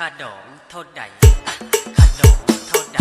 ค่าดองเท่าใหค่าดองเท่าใด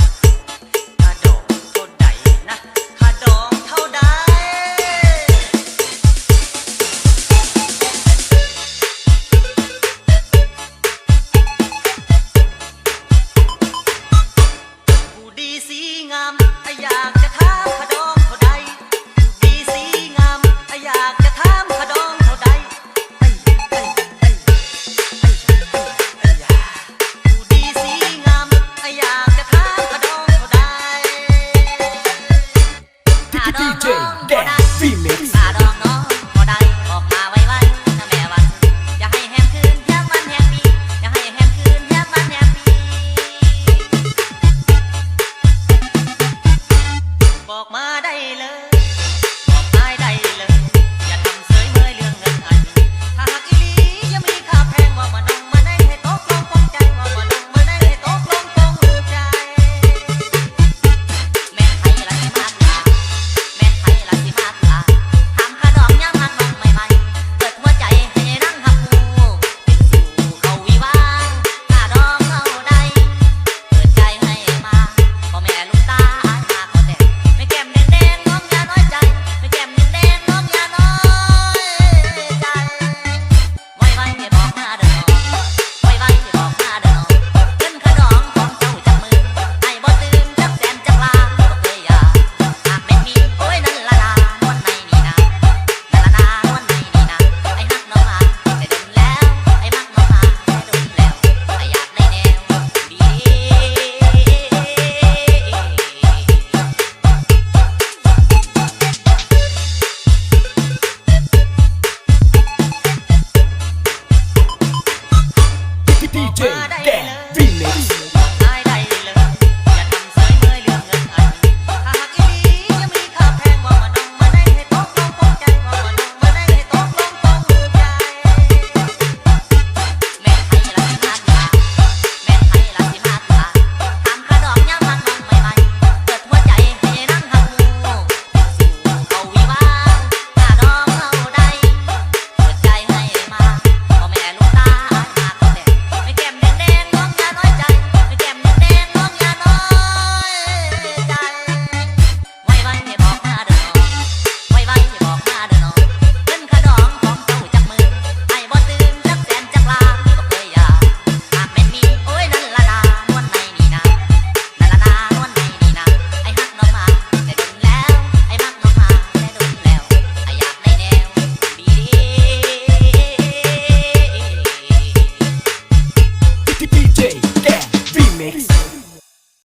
เจแดนฟีมิกซ์าดองน้องก็ได้ออกมาไว้แม่วันอย่ให้แฮมคืนแฮมันแฮมปีอย่ให้แฮมคืนแฮมันแฮมปีบอกมาได้เลย Gang Remix.